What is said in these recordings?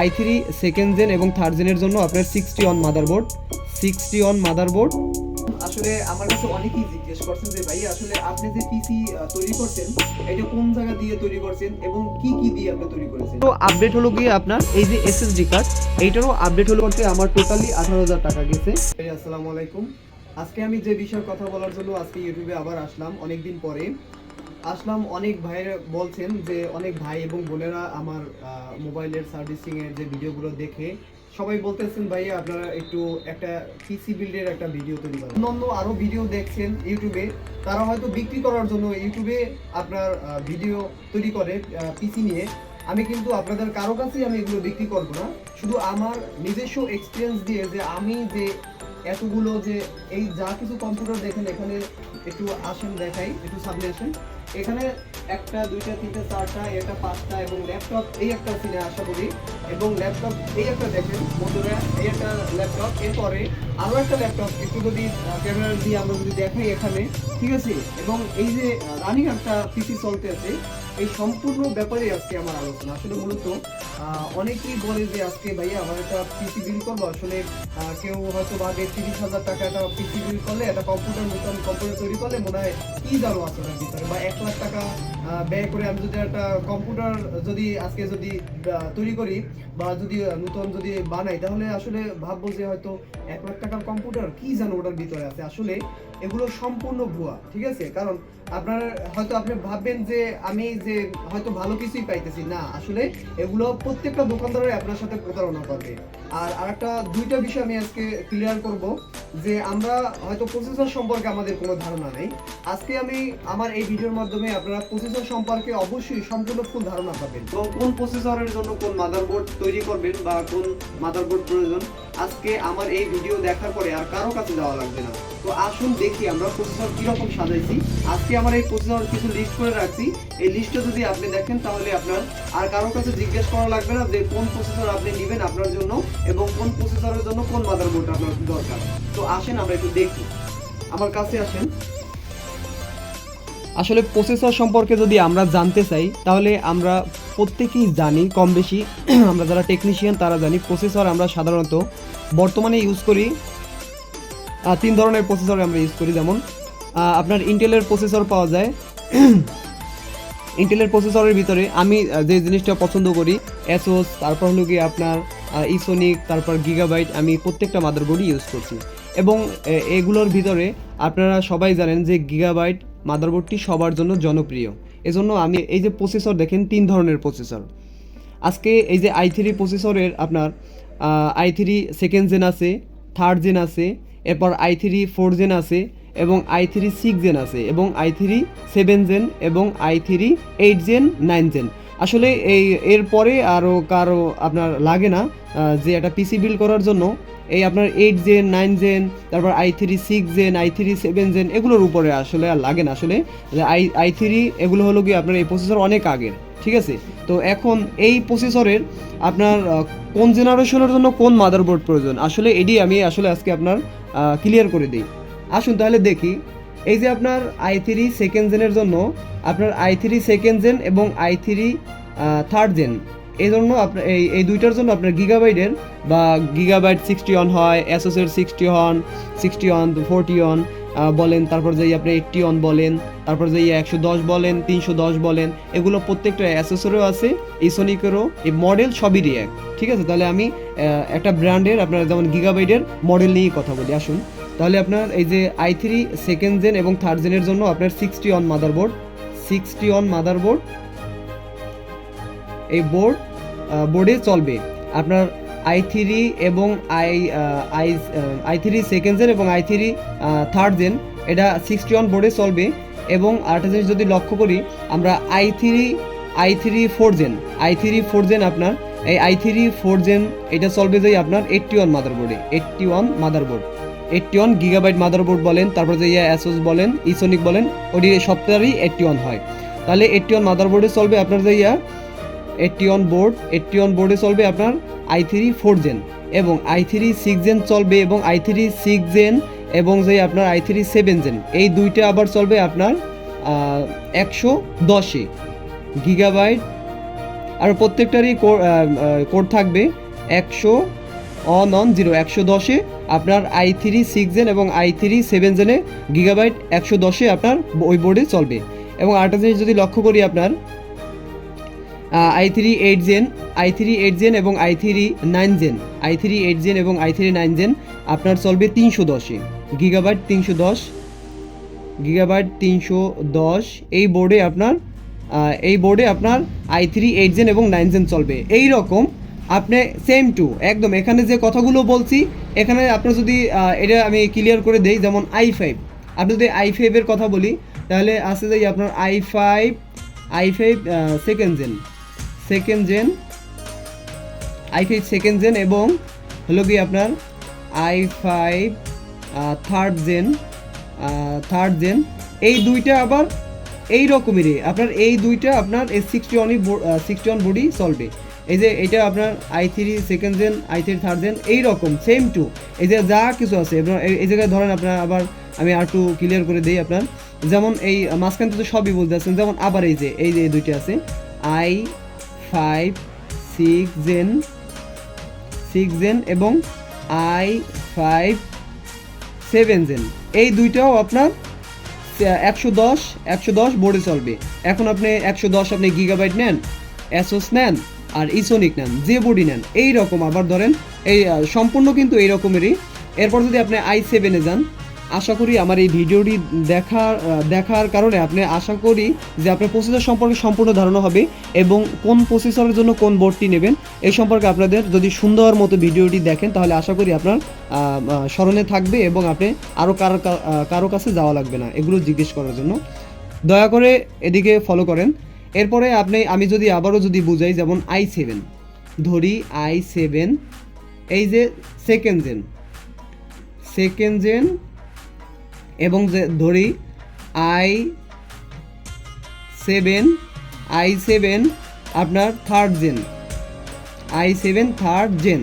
I three second gen এবং third জেনের জন্য আপনার sixty one motherboard sixty one motherboard আসলে আমার কাছে অনেকেই জিজ্ঞেস করছেন যে ভাই আসলে আপনি যে পিসি তৈরি করছেন এটা কোন জায়গা দিয়ে তৈরি করছেন এবং কি কি দিয়ে আপনি তৈরি করেছেন? তো আপডেট হলো গিয়ে আপনার এই যে এসএসডি কার্ড এইটারও আপডেট হলো করতে আমার টোটালি আঠারো হাজার টাকা গেছে। আসসালামু আলাইকুম। আজকে আমি যে বিষয়ে কথা বলার জন্য আজকে ইউটিউবে আবার আসলাম অনেকদিন পরে। আসলাম, অনেক ভাইয়েরা বলছেন যে অনেক ভাই এবং বোনেরা আমার মোবাইলের সার্ভিসিং এর যে ভিডিওগুলো দেখে সবাই বলতেছেন ভাই আপনারা একটু একটা পিসি বিল্ডের একটা ভিডিও তৈরি করেন। অন্য আরও ভিডিও দেখছেন ইউটিউবে, তারা হয়তো বিক্রি করার জন্য ইউটিউবে আপনার ভিডিও তৈরি করে পিসি নিয়ে। আমি কিন্তু আপনাদের কারও কাছেই আমি এগুলো বিক্রি করব না। শুধু আমার নিজস্ব এক্সপিরিয়েন্স দিয়ে যে আমি যে এতগুলো যে এই যা কিছু কম্পিউটার দেখেন, এখানে একটু আসেন, দেখাই, একটু সামনে আসেন। এখানে একটা, দুইটা, তিনটা, চারটা একটা, পাঁচটা এবং ল্যাপটপ এই একটা সিনে আশা করি এবং ল্যাপটপ এই একটা দেখেন বন্ধুরা, এই একটা ল্যাপটপ এরপরে আরও একটা ল্যাপটপ একটু যদি ক্যামেরা দিয়ে আমরা যদি দেখাই এখানে, ঠিক আছে? এবং এই যে রানিং একটা পিসি চলতে আছে এই সম্পূর্ণ ব্যাপারে আজকে আমার আলোচনা। আসলে মূলত অনেকেই বলে যে আজকে ভাইয়া আমার একটা পিসি বিল করব। আসলে কেউ হয়তো ভাবে তিরিশ হাজার টাকা একটা পিসি বিল করলে একটা কম্পিউটার নতুন কম্পিউটার তৈরি করলে মনে হয় কি দাঁড়ো আছে ওটার ভিতরে। বা এক লাখ টাকা ব্যয় করে আমি যদি একটা কম্পিউটার যদি আজকে যদি তৈরি করি বা যদি নতুন যদি বানাই, তাহলে আসলে ভাববো যে হয়তো এক লাখ টাকার কম্পিউটার কি জানো ওটার ভিতরে আছে? আসলে এগুলো সম্পূর্ণ ভুয়া, ঠিক আছে? কারণ আপনার, হয়তো আপনি ভাববেন যে আমি যে হয়তো ভালো কিছুই পাইতেছি, না, আসলে এগুলো প্রত্যেকটা দোকানদারের আপনার সাথে প্রতারণা করবে। আর আরেকটা, দুইটা বিষয় আমি আজকে ক্লিয়ার করব যে আমরা হয়তো প্রসেসর সম্পর্কে আমাদের কোনো ধারণা নেই। আজকে আমি আমার এই ভিডিওর মাধ্যমে আপনারা প্রসেসর সম্পর্কে অবশ্যই সম্পূর্ণ ফুল ধারণা পাবেন। এবং কোন প্রসেসরের জন্য কোন মাদারবোর্ড তৈরি করবেন বা কোন মাদারবোর্ড প্রয়োজন? আজকে আমার এই ভিডিও দেখার পরে আর কারও কাছে যাওয়া লাগবে না। তো আসুন দেখি আমরা প্রসেসর কীরকম সাজাইছি। আজকে আমার এই প্রসেসর কিছু লিস্ট করে রাখছি। এই লিস্টটা যদি আপনি দেখেন তাহলে আপনার আর কারও কাছে জিজ্ঞেস করা লাগবে না যে কোন প্রসেসর আপনি নেবেন আপনার জন্য। এবং কোন প্রসেসরের জন্য কোন মাদারবোর্ড আপনার দরকার। তো আসেন, আমরা একটু দেখি। আমার কাছে আসেন। আসলে প্রসেসর সম্পর্কে যদি আমরা জানতে চাই, তাহলে আমরা প্রত্যেকেই জানি কম বেশি আমরা যারা টেকনিশিয়ান তারা জানি প্রসেসর আমরা সাধারণত বর্তমানে ইউজ করি তিন ধরনের প্রসেসর আমরা ইউজ করি। যেমন আপনার ইন্টেলের প্রসেসর পাওয়া যায়। ইন্টেলের প্রসেসরের ভিতরে আমি যে জিনিসটা পছন্দ করি অ্যাসোস তারপর হলো কি আপনার ইসোনিক, তারপর গিগাবাইট, আমি প্রত্যেকটা মাদারবোর্ডই ইউজ করছি। এবং এগুলোর ভিতরে আপনারা সবাই জানেন যে গিগাবাইট মাদারবোর্ডটি সবার জন্য জনপ্রিয়। এজন্য আমি এই যে প্রসেসর দেখেন, তিন ধরনের প্রসেসর আজকে এই যে আই থ্রি প্রসেসরের আপনার আই থ্রি সেকেন্ড জেন আছে থার্ড জেন আছে, এরপর আই থ্রি ফোর জেন আছে, এবং আই থ্রি সিক্স জেন আছে, এবং আই থ্রি সেভেন জেন এবং i three eight gen nine gen আসলে এই এরপরে আরও কারও আপনার লাগে না যে একটা পিসি বিল্ড করার জন্য। এই আপনার এইট জেন নাইন জেন তারপর i three six gen i three seven gen এগুলোর উপরে আসলে আর লাগে না। আসলে আই আই থ্রি এগুলো হলো কি আপনার এই প্রসেসর অনেক আগের, ঠিক আছে? তো এখন এই প্রসেসরের আপনার কোন জেনারেশনের জন্য কোন মাদারবোর্ড প্রয়োজন? আসলে এটি আমি আসলে আজকে আপনার ক্লিয়ার করে দিই। আসুন তাহলে দেখি এই যে আপনার আই থ্রি সেকেন্ড জেনের জন্য, আপনার আই থ্রি সেকেন্ড জেন এবং আই থ্রি থার্ড জেন এই জন্য আপনার এই এই দুইটার জন্য আপনার গিগাবাইটের বা গিগাবাইট সিক্সটি অন হয় অ্যাসোসের sixty one sixty one forty one বলেন, তারপর যে আপনি এইটটি অন বলেন, তারপর যে একশো দশ বলেন, তিনশো দশ বলেন, এগুলো প্রত্যেকটা অ্যাসেসরও আছে ইসোনিকেরও এই মডেল সবই এক, ঠিক আছে? তাহলে আমি একটা ব্র্যান্ডের আপনার যেমন গিগাবাইটের মডেল নিয়েই কথা বলি, আসুন। তাহলে আপনার এই যে আই থ্রি সেকেন্ড জেন এবং থার্ড জেনের জন্য আপনার sixty one motherboard sixty one motherboard এই বোর্ড বোর্ডে চলবে। আপনার আই থ্রি এবং i i i three second gen এবং আই থ্রি থার্ড জেন এটা সিক্সটি ওয়ান বোর্ডে চলবে এবং আরেকটা জিনিস যদি লক্ষ্য করি, আমরা i three i three four gen i three four gen আপনার, এই আই থ্রি ফোর জেন এটা চলবে যাই আপনার এইটটি ওয়ান মাদার বোর্ডে eighty one motherboard eighty one gigabyte motherboard বলেন, তারপর যে ইয়া অ্যাসোস বলেন ইসোনিক বলেন ওটি সপ্তাহেরই এইটটি ওয়ান হয়। তাহলে এইটটি ওয়ান মাদারবোর্ডে চলবে আপনার যে yeah eighty one board eighty one বোর্ডে চলবে আপনার আই থ্রি ফোর জেন এবং আই থ্রি সিক্স জেন চলবে এবং আই থ্রি সিক্স জেন এবং যে আপনার আই থ্রি সেভেন জেন এই দুইটা আবার চলবে আপনার একশো দশে গিগাবাইট আর প্রত্যেকটারই কোড থাকবে একশো অন অন জিরো একশো দশে আপনার আই থ্রি সিক্স জেন এবং আই থ্রি সেভেন জেনে গিগাবাইট একশো দশে আপনার ওই বোর্ডে চলবে। এবং আরেকটা জিনিস যদি লক্ষ্য করি আপনার i three eight gen i three eight gen এবং i three nine gen i three eight gen এবং আই থ্রি নাইন জেন আপনার চলবে তিনশো দশে। গিগাবাইট তিনশো দশ গিগাবাইট তিনশো দশ, এই বোর্ডে আপনার এই বোর্ডে আপনার আই থ্রি এইট জেন এবং নাইন জেন চলবে। এই রকম আপনি সেম টু একদম। এখানে যে কথাগুলো বলছি, এখানে আপনার যদি এটা আমি ক্লিয়ার করে দেই, যেমন আই ফাইভ আপনি যদি আই ফাইভের কথা বলি, তাহলে আসে যাই আপনার i five i five second gen second gen i five second gen এবং হলো কি আপনার i five third gen third gen এই দুইটা আবার এই রকমেরই আপনার এই দুইটা আপনার এই সিক্সটি ওয়ানই সিক্সটি ওয়ান বডি চলবে। এই যে এটা আপনার i three second gen i three third gen এই রকম সেম টু এই যে যা কিছু আছে আপনার এই- জায়গায় ধরেন আপনার আবার আমি আর একটু ক্লিয়ার করে দিই আপনার। যেমন এই মাঝখানে তো সবই বলতে আছেন, যেমন আবার এই যে এই যে এই দুইটা আছে। I five six gen six gen এবং আই ফাইভ সেভেন জেন এই দুইটাও আপনার একশো দশ একশো দশ বোর্ডে চলবে। এখন আপনি একশো দশ আপনি গিগাবাইট নেন অ্যাসোস নেন আর ইসোনিক নেন, যে বডি নেন এই রকম আবার ধরেন, এই সম্পূর্ণ কিন্তু এই রকমেরই এরপর যদি আপনি আই সেভেনে যান, আশা করি আমার এই ভিডিওটি দেখার দেখার কারণে আপনি আশা করি যে আপনার প্রসেসর সম্পর্কে সম্পূর্ণ ধারণা হবে এবং কোন প্রসেসরের জন্য কোন বোর্ডটি নেবেন, এই সম্পর্কে আপনাদের যদি সুন্দর মতো ভিডিওটি দেখেন, তাহলে আশা করি আপনার স্মরণে থাকবে এবং আপনি আরও কারও কারও কাছে যাওয়া লাগবে না, এগুলো জিজ্ঞেস করার জন্য। দয়া করে এদিকে ফলো করেন। এরপরে আপনি, আমি যদি আবারও যদি বুঝাই, যেমন আই সেভেন ধরি আই সেভেন এই যে সেকেন্ড জেন সেকেন্ড জেন এবং যে ধরি আই সেভেন আই সেভেন আপনার third gen i seven third gen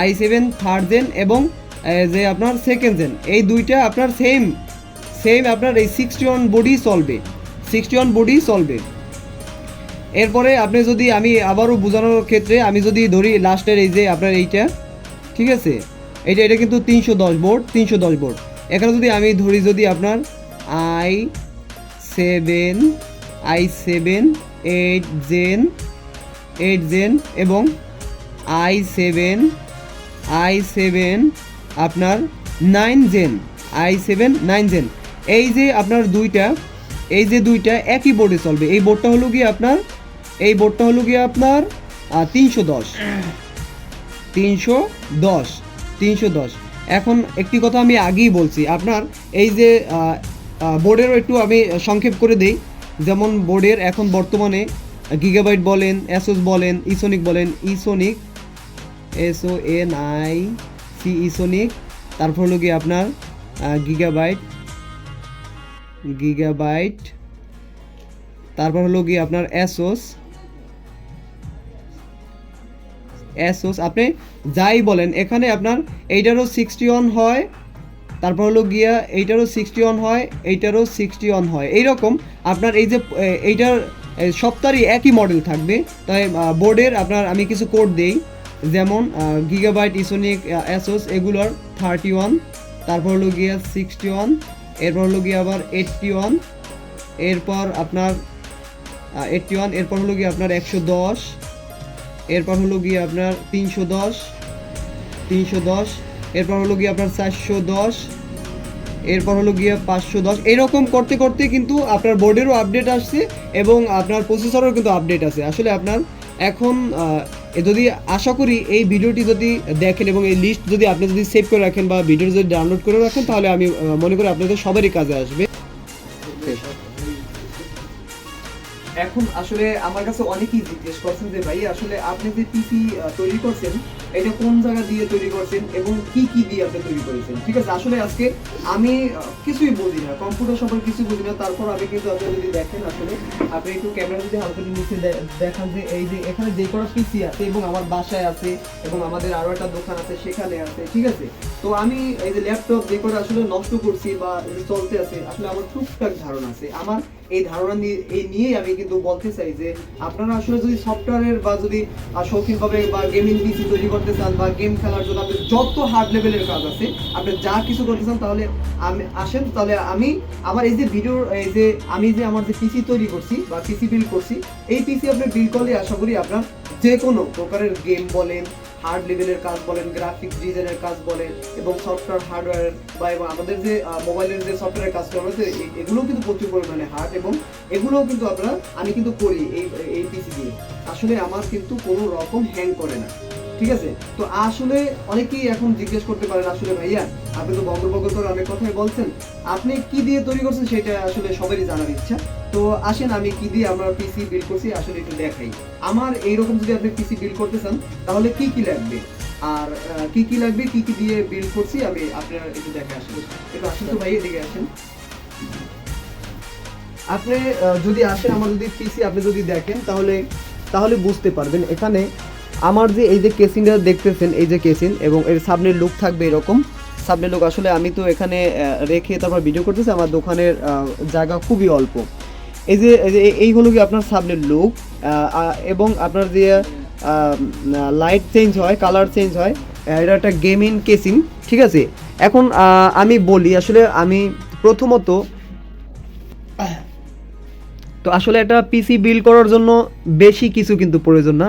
i seven third gen এবং যে আপনার সেকেন্ড জেন এই দুইটা আপনার সেম সেম আপনার এই সিক্সটি ওয়ান বডি চলবে সিক্সটি ওয়ান বডি চলবে। এরপরে আপনি যদি আমি আবারও বোঝানোর ক্ষেত্রে আমি যদি ধরি লাস্টের এই যে আপনার এইটা, ঠিক আছে? এটা এটা কিন্তু তিনশো দশ বোর্ড, তিনশো দশ বোর্ড। এখানে যদি আমি ধরি যদি আপনার i seven i seven, eight gen eight gen এবং আই সেভেন আই সেভেন আপনার nine gen, i seven, nine gen. এই যে আপনার দুইটা, এই যে দুইটা একই বোর্ডে চলবে। এই বোর্ডটা হলো কি আপনার এই বোর্ডটা হলো গিয়ে আপনার তিনশো দশ। তিনশো দশ তিনশো দশ। এখন একটি কথা আমি আগেই বলছি, আপনার এই যে বোর্ডেরও একটু আমি সংক্ষেপ করে দিই। যেমন বোর্ডের এখন বর্তমানে গিগাবাইট বলেন অ্যাসোস বলেন, ইসোনিক বলেন, Esonic, S O N I, C Esonic, তারপর হলো গিয়ে আপনার গিগাবাইট গিগাবাইট, তারপর হলো গিয়ে আপনার অ্যাসোস অ্যাসোস আপনি যাই বলেন, এখানে আপনার এইটারও সিক্সটি ওয়ান হয়, তারপর হলো গিয়া এইটারও সিক্সটি ওয়ান হয়, এইটারও সিক্সটি ওয়ান হয়। এইরকম আপনার এই যে এইটার সবটারই একই মডেল থাকবে। তাই বোর্ডের আপনার আমি কিছু কোড দেই, যেমন গিগাবাইট ইসোনিক অ্যাসোস এগুলোর থার্টি ওয়ান তারপর হলো গিয়া সিক্সটি ওয়ান এরপর হলো গিয়ে আবার এইটটি ওয়ান এরপর আপনার এইটটি ওয়ান এরপর হলো গিয়ে আপনার একশো দশ এরপর হলো গিয়ে আপনার তিনশো দশ তিনশো দশ, এরপর হলো গিয়ে আপনার চারশো দশ, এরপর হলো গিয়ে পাঁচশো দশ। এরকম করতে করতে কিন্তু আপনার বোর্ডেরও আপডেট আসছে এবং আপনার প্রসেসরেরও কিন্তু আপডেট আছে। আসলে আপনার এখন যদি আশা করি এই ভিডিওটি যদি দেখেন এবং এই লিস্ট যদি আপনি যদি সেভ করে রাখেন বা ভিডিও যদি ডাউনলোড করে রাখেন, তাহলে আমি মনে করি আপনাদের সবারই কাজে আসবে। এখন আসলে আমার কাছে অনেকেই জিজ্ঞেস করছেন যে ভাই, আসলে আপনি যে পিসি তৈরি করছেন, এটা কোন জায়গা দিয়ে তৈরি করছেন এবং কি কি দিয়ে আপনি তৈরি করেছেন? ঠিক আছে, আসলে আজকে আমি কিছুই বুঝি না কম্পিউটার সম্পর্কে কিছু বুঝি না, তারপর আমি কিন্তু আপনি যদি দেখেন আসলে, আপনি একটু ক্যামেরা যদি হালকা নিচে দেখান যে এই যে এখানে যে কটা পিসি আছে এবং আমার বাসায় আছে এবং আমাদের আরও একটা দোকান আছে সেখানে আছে, ঠিক আছে? তো আমি এই যে ল্যাপটপ যে কটা আসলে নষ্ট করছি বা চলতে আছে, আসলে আমার টুকটাক ধারণা আছে। আমার এই ধারণা নিয়ে এই নিয়েই আমি কিন্তু বলতে চাই যে আপনারা আসলে যদি সফটওয়্যারের বা যদি শৌখিনভাবে বা গেমিং পিসি তৈরি করতে চান বা গেম খেলার জন্য আপনি যত হার্ড লেভেলের কাজ আছে, আপনি যা কিছু করতে চান তাহলে আমি, আসেন, তাহলে আমি, আমার এই যে ভিডিও এই যে আমি যে আমার যে পিসি তৈরি করছি বা পিসি বিল্ড করছি, এই পিসি আপনি বিল্ড করলে আশা করি আপনার যে কোনো প্রকারের গেম বলেন হার্ড লেভেলের কাজ বলেন গ্রাফিক্স ডিজাইনের কাজ বলেন, এবং সফটওয়্যার হার্ডওয়্যার বা এবং আমাদের যে মোবাইলের যে সফটওয়্যার কাজগুলো রয়েছে, এ- এগুলোও কিন্তু প্রচুর পরিমাণে হার্ড এবং এগুলোও কিন্তু আপনারা, আমি কিন্তু করি এই এই পিসি দিয়ে। আসলে আমার কিন্তু কোনো রকম হ্যাং করে না, ঠিক আছে? তো আসলে অনেকেই এখন জিজ্ঞেস করতে পারেন, আসলে ভাইয়া, আপনি তো বঙ্গবঙ্গ তোর অনেক কথাই বলছেন, আপনি কি দিয়ে তৈরি করছেন সেটা আসলে সবারই জানার ইচ্ছা। তো আসেন, আমি কি দিয়ে আমরা পিসি বিল্ড করছি আসলে একটু দেখাই। আমার এইরকম যদি আপনি পিসি বিল্ড করতে চান, তাহলে কি কি লাগবে? আর কি কি লাগবে, কি কি দিয়ে বিল্ড করছি, আমি আপনার একটু দেখে আসলে একটু আসেন তো ভাই, এদিকে আসেন। আপনি যদি আসেন, আমার যদি পিসি আপনি যদি দেখেন, তাহলে তাহলে বুঝতে পারবেন। এখানে আমার যে এই যে কেসিংটা দেখতেছেন, এই যে কেসিন এবং এর সামনের লুক থাকবে এরকম। সামনের লুক আসলে আমি তো এখানে রেখে তারপর ভিডিও করতেছি, আমার দোকানের জায়গা খুবই অল্প। এই যে, এই হলো কি আপনার সামনের লুক এবং আপনার যে লাইট চেঞ্জ হয় কালার চেঞ্জ হয় এটা একটা গেমিং কেসিং ঠিক আছে? এখন আমি বলি, আসলে আমি প্রথমত, তো আসলে একটা পিসি বিল্ড করার জন্য বেশি কিছু কিন্তু প্রয়োজন না।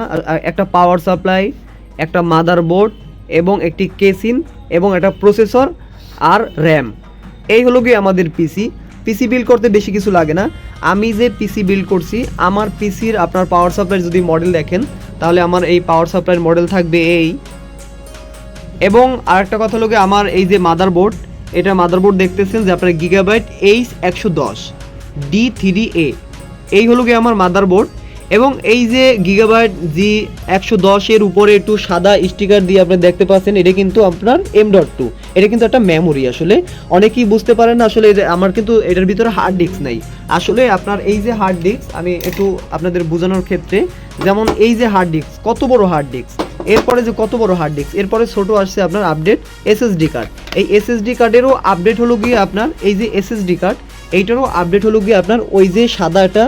একটা পাওয়ার সাপ্লাই একটা মাদারবোর্ড এবং একটি কেসিন এবং একটা প্রসেসর আর র্যাম এই হলো কি আমাদের পিসি পিসি বিল্ড করতে বেশি কিছু লাগে না। আমি যে পিসি বিল্ড করছি, আমার পিসির আপনার পাওয়ার সাপ্লাই যদি মডেল দেখেন, তাহলে আমার এই পাওয়ার সাপ্লাইয়ের মডেল থাকবে এই। এবং আরেকটা কথা লোকে আমার এই যে মাদারবোর্ড এটা মাদারবোর্ড দেখতেছেন যে আপনার গিগাবাইট এইচ একশো দশ ডি থ্রি এ এই হলো গিয়ে আমার মাদারবোর্ড এবং এই যে গিগাবাইট জি একশো দশের উপরে একটু সাদা স্টিকার দিয়ে আপনি দেখতে পাচ্ছেন, এটা কিন্তু আপনার এম ডট টু এটা কিন্তু একটা মেমোরি আসলে। অনেকেই বুঝতে পারেন না আসলে আমার কিন্তু এটার ভিতরে হার্ড ডিস্ক নাই। আসলে আপনার এই যে হার্ড ডিস্ক আমি একটু আপনাদের বোঝানোর ক্ষেত্রে, যেমন এই যে হার্ড ডিস্ক কত বড় হার্ড ডিস্ক এরপরে যে কত বড় হার্ড ডিস্ক এরপরে ছোট আসছে আপনার আপডেট এসএসডি কার্ড এই এসএসডি কার্ডেরও আপডেট হলো গিয়ে আপনার, এই যে এসএসডি কার্ড এইটারও আপডেট হলো গিয়ে আপনার ওই যে সাদা একটা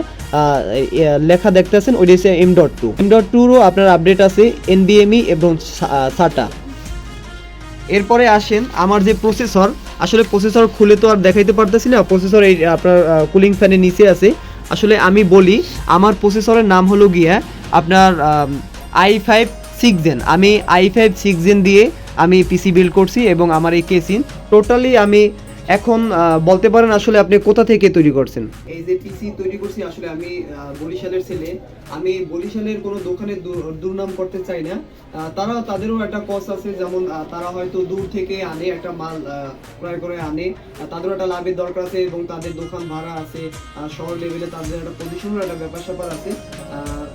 লেখা দেখতেছেন, ওইটা হচ্ছে M dot two M dot টুরও আপনার আপডেট আছে এনবিএমই এবং সাটা এরপরে আসেন আমার যে প্রসেসর আসলে প্রসেসর খুলে তো আর দেখাইতে পারতেছি না প্রসেসর এই আপনার কুলিং ফ্যানের নিচে আছে। আসলে আমি বলি, আমার প্রসেসরের নাম হলো গিয়া আপনার আই ফাইভ সিক্স জেন আমি আই ফাইভ সিক্স জেন দিয়ে আমি পিসি বিল্ড করছি এবং আমার এই কেসিন টোটালি আমি এখন বলতে পারেন আসলে আপনি কোথা থেকে তৈরি করছেন? এই যে পিসি তৈরি করছি, আসলে আমি বরিশালের ছেলে। আমি বরিশালের কোনো দোকানে দুর্নাম করতে চাই না। তারা তাদেরও একটা কস্ট আছে, যেমন তারা হয়তো দূর থেকে আনে একটা মাল ক্রয় করে আনে। তাদেরও একটা লাভের দরকার আছে এবং তাদের দোকান ভাড়া আছে শহর লেভেলে তাদের একটা পজিশনের একটা ব্যাপার স্যাপার আছে।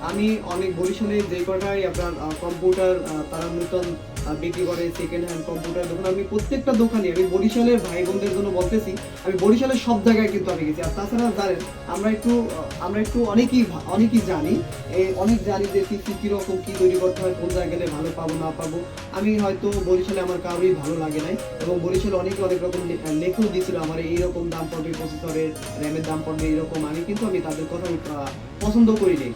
আমি অনেক বরিশালে যে কটাই আপনার কম্পিউটার তারা নতুন বিক্রি করে সেকেন্ড হ্যান্ড কম্পিউটার দোকান, আমি প্রত্যেকটা দোকানে, আমি বরিশালের ভাই বোনদের জন্য বলতেছি, আমি বরিশালের সব জায়গায় কিন্তু আমি গেছি। আর তাছাড়া জানেন, আমরা একটু আমরা একটু অনেকেই অনেকেই জানি এই অনেক জানি যে পিসি কীরকম কি তৈরি করতে হয়, কোন জায়গাতে ভালো পাবো, না পাবো। আমি হয়তো বরিশালে আমার কারোরই ভালো লাগে নাই এবং বরিশালে অনেকে অনেক রকম লেখক দিয়েছিল আমার এইরকম দাম পড়বে প্রসেসরের র্যামের দাম পড়বে এইরকম আমি কিন্তু আমি তাদের কথা পছন্দ করি নাই।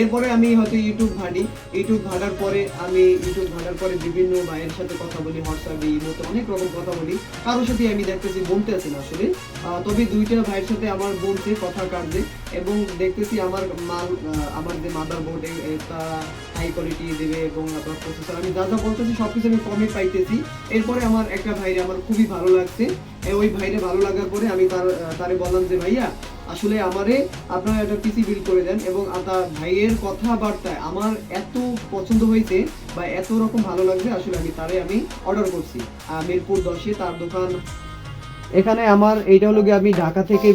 এরপরে আমি হয়তো ইউটিউব ঘাঁটি। ইউটিউব ঘাটার পরে আমি ইউটিউব ঘাটার পরে বিভিন্ন ভাইয়ের সাথে কথা বলি হোয়াটসঅ্যাপে ইমোতে অনেক রকম কথা বলি। কারোর সাথে আমি দেখতেছি বলতে আছি না আসলে। তবে দুইটা ভাইয়ের সাথে আমার বলছে, কথা কাটছে এবং দেখতেছি আমার মাল আমার যে মাদার বোর্ড তা হাই কোয়ালিটি দেবে এবং আপনার প্রসেসর আমি যা যা বলতেছি সব কিছু আমি কমে পাইতেছি। এরপরে আমার একটা ভাইরে আমার খুবই ভালো লাগছে। ওই ভাইরে ভালো লাগার পরে আমি তার তারে বললাম যে, ভাইয়া আসলে আমারে আপনারা একটা পিসি বিল করে দেন এবং আপনার ভাইয়ের কথাবার্তায় আমার এত পছন্দ হয়েছে বা এত রকম ভালো লাগছে, আসলে আমি তারে আমি অর্ডার করছি। মিরপুর দশে তার দোকান। এখানে আমার, এইটা হলো গিয়ে আমি ঢাকা থেকে